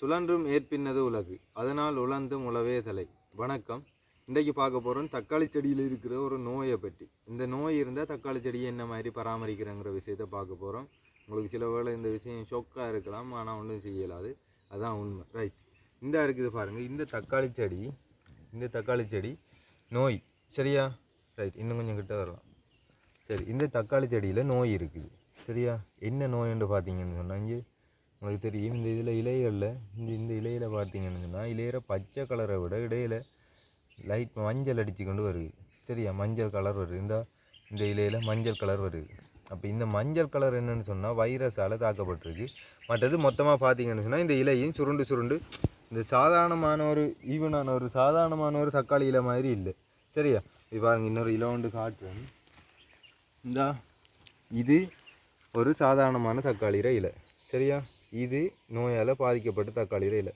சுழன்றும் ஏற்பின்னது உலகு. அதனால் உழந்தும் உழவே தலை. வணக்கம். இன்றைக்கு பார்க்க போகிறோம் தக்காளி செடியில் இருக்கிற ஒரு நோயை பற்றி. இந்த நோய் இருந்தால் தக்காளி செடியை என்ன மாதிரி பராமரிக்கிறங்கிற விஷயத்தை பார்க்க போகிறோம். உங்களுக்கு சில வேளை இந்த விஷயம் ஷொக்காக இருக்கலாம் ஆனால் ஒன்றும் செய்யலாது அதான் உண்மை. ரைட் இந்த இருக்குது பாருங்கள் இந்த தக்காளி செடி இந்த தக்காளி செடி நோய். சரியா? ரைட் இன்னும் கொஞ்சம் கிட்ட வரலாம். சரி. இந்த தக்காளி செடியில் நோய் இருக்குது. சரியா? என்ன நோய்ன்னு பார்த்தீங்கன்னு சொன்னால் இங்கே உங்களுக்கு தெரியும் இந்த இதில் இலைகளில் இந்த இந்த இலையில் பார்த்தீங்கன்னு சொன்னால் இலையிற பச்சை கலரை விட இடையில் லைட் மஞ்சள் அடித்து கொண்டு வருது. சரியா? மஞ்சள் கலர் வருது. இந்த இந்த இலையில் மஞ்சள் கலர் வருது. அப்போ இந்த மஞ்சள் கலர் என்னென்னு சொன்னால் வைரஸால் தாக்கப்பட்டிருக்கு. மற்றது மொத்தமாக பார்த்தீங்கன்னு சொன்னால் இந்த இலையும் சுருண்டு சுருண்டு இந்த சாதாரணமான ஒரு ஈவனான ஒரு சாதாரணமான ஒரு தக்காளி இலை மாதிரி இல்லை. சரியா? இப்போ பாருங்க இன்னொரு இலை ஒன்று காட்டுறேன். இந்தா இது ஒரு சாதாரணமான தக்காளி இலை. சரியா? இது நோயால் பாதிக்கப்பட்ட தக்காளி இல்லை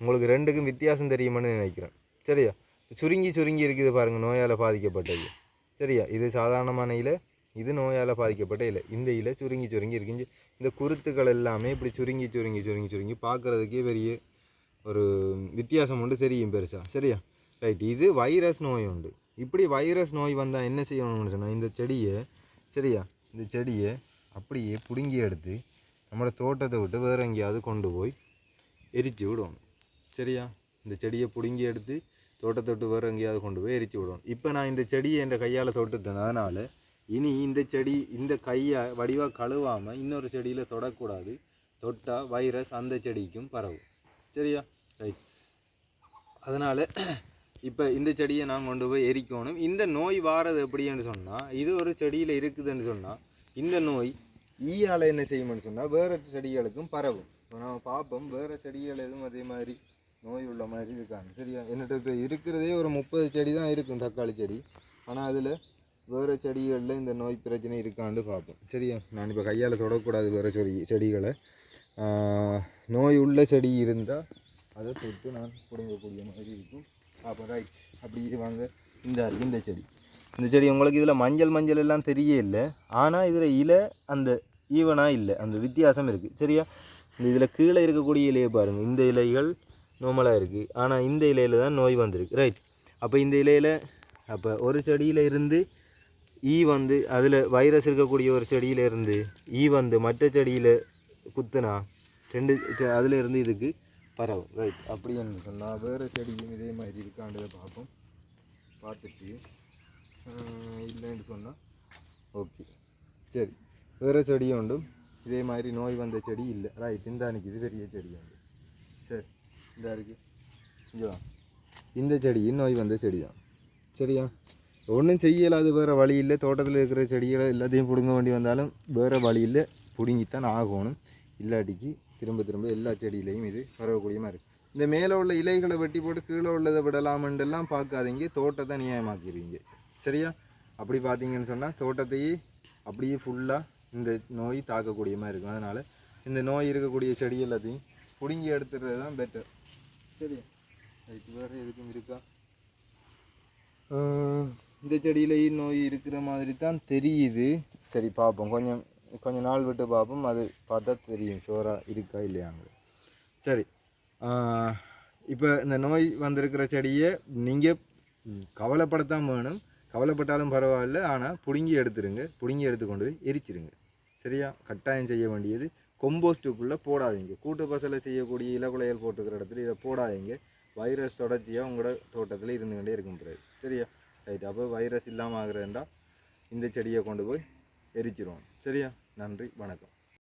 உங்களுக்கு ரெண்டுக்கும் வித்தியாசம் தெரியுமான்னு நினைக்கிறேன். சரியா? சுருங்கி சுருங்கி இருக்குது பாருங்கள் நோயால் பாதிக்கப்பட்டது சரியா? இது சாதாரணமான இலை இது நோயால் பாதிக்கப்பட்ட இலை. இந்த இலை சுருங்கி சுருங்கி இருக்குஞ்சு இந்த குருத்துக்கள் எல்லாமே இப்படி சுருங்கி சுருங்கி சுருங்கி சுருங்கி பார்க்குறதுக்கே பெரிய ஒரு வித்தியாசம் உண்டு தெரியும் பெருசாக சரியா? ரைட் இது வைரஸ் நோய் உண்டு. இப்படி வைரஸ் நோய் வந்தால் என்ன செய்யணும்னு சொன்னால் இந்த செடியை சரியா? இந்த செடியை அப்படியே பிடுங்கி எடுத்து நம்மளோட தோட்டத்தை விட்டு வேறு எங்கேயாவது கொண்டு போய் எரித்து விடணும் சரியா இந்த செடியை பிடுங்கி எடுத்து தோட்டத்தை விட்டு வேறு எங்கேயாவது கொண்டு போய் எரித்து விடணும் இப்போ நான் இந்த செடியை என் கையால் தொட்டுட்டதுனால அதனால் இனி இந்த செடி இந்த கையை வடிவாக கழுவாமல் இன்னொரு செடியில் தொடக்கூடாது தொட்டால் வைரஸ் அந்த செடிக்கும் பரவும் சரியா ரைட் அதனால் இப்போ இந்த செடியை நான் கொண்டு போய் எரிக்கணும் இந்த நோய் வாரது எப்படின்னு சொன்னால் இது ஒரு செடியில் இருக்குதுன்னு சொன்னால் இந்த நோய் ஈயால் என்ன செய்யும்னு சொன்னால் வேறு செடிகளுக்கும் பரவும். இப்போ நம்ம பார்ப்போம் வேறு செடிகள் எதுவும் அதே மாதிரி நோய் உள்ள மாதிரி இருக்காங்க. சரியா? என்னட்ட இப்போ இருக்கிறதே ஒரு முப்பது செடி தான் இருக்கும் தக்காளி செடி. ஆனால் அதில் வேறு செடிகளில் இந்த நோய் பிரச்சனை இருக்கான்னு பார்ப்போம். சரியா? நான் இப்போ கையால் தொடக்கூடாது வேறு செடி செடிகளை. நோய் உள்ள செடி இருந்தால் அதை தொட்டு நான் பிடுங்கக்கூடிய மாதிரி இருக்கும். அப்போ ரைட் அப்படி வாங்க. இந்த இந்த செடி. இந்த செடி உங்களுக்கு இதில் மஞ்சள் மஞ்சள் எல்லாம் தெரிய இல்லை. ஆனால் இதில் இலை அந்த ஈவனாக இல்லை. அந்த வித்தியாசம் இருக்குது சரியா? இந்த இதில் கீழே இருக்கக்கூடிய இலையை பாருங்கள் இந்த இலைகள் நோமலாக இருக்குது ஆனால் இந்த இலையில் தான் நோய் வந்திருக்கு. ரைட் அப்போ இந்த இலையில் அப்போ ஒரு செடியில் இருந்து ஈ வந்து அதில் வைரஸ் இருக்கக்கூடிய ஒரு செடியில் இருந்து ஈ வந்து மற்ற செடியில் குத்துனா ரெண்டு அதில் இருந்து இதுக்கு பரவும். ரைட் அப்படி என்ன சொன்னால் வேறு செடியும் இதே மாதிரி இருக்கான்றதை பார்ப்போம். பார்த்துட்டு இல்லைன்னு சொன்னால் ஓகே சரி. வேறு செடியும் உண்டு இதே மாதிரி நோய் வந்த செடி இல்லை ரைட் இந்த இது பெரிய செடி உண்டு சரி இந்த இருக்குது இங்கே இந்த செடியும் நோய் வந்த செடி தான் சரியா ஒன்றும் செய்யலாது வேறு வழி இல்லை தோட்டத்தில் இருக்கிற செடிகளை எல்லாத்தையும் பிடுங்க வேண்டி வந்தாலும் வேறு வழியில் பிடுங்கித்தான் ஆகணும் இல்லாட்டிக்கு திரும்ப திரும்ப எல்லா செடியிலையும் இது பரவக்கூடியமாக இருக்குது இந்த மேலே உள்ள இலைகளை வெட்டி போட்டு கீழே உள்ளதை விடலாமன்றெல்லாம் பார்க்காதீங்க தோட்டத்தை நியாயமாக்கிறீங்க சரியா அப்படி பார்த்தீங்கன்னு சொன்னால் தோட்டத்தையே அப்படியே ஃபுல்லாக இந்த நோய் தாக்கக்கூடிய மாதிரி இருக்கும். அதனால் இந்த நோய் இருக்கக்கூடிய செடி எல்லாத்தையும் பிடுங்கி எடுத்துறது தான் பெட்டர் சரியா ரைட் வேறு எதுக்கும் இருக்கா? இந்த செடியிலையும் நோய் இருக்கிற மாதிரி தான் தெரியுது. சரி பார்ப்போம். கொஞ்சம் கொஞ்ச நாள் விட்டு பார்ப்போம். அது பார்த்தா தெரியும். ஷோராக இருக்கா இல்லையாங்க சரி. இப்போ இந்த நோய் வந்திருக்கிற செடியை நீங்கள் கவலைப்படத்தான் வேணும். கவலைப்பட்டாலும் பரவாயில்ல. ஆனால் பிடுங்கி எடுத்துருங்க. பிடுங்கி எடுத்து கொண்டு போய் எரிச்சிருங்க. சரியா கட்டாயம் செய்ய வேண்டியது. கொம்போஸ்ட்டுக்குள்ளே போடாதீங்க. கூட்டு பசலை செய்யக்கூடிய இலகுலையல் போட்டுக்கிற இடத்துல இதை போடாதீங்க. வைரஸ் தொடர்ச்சியாக உங்களோட தோட்டத்தில் இருந்துக்கிட்டே இருக்கும் பிறகு. சரியா? ரைட். அப்போ வைரஸ் இல்லாமல் ஆகிறதா இந்த செடியை கொண்டு போய் எரிச்சிருவோம். சரியா? நன்றி. வணக்கம்.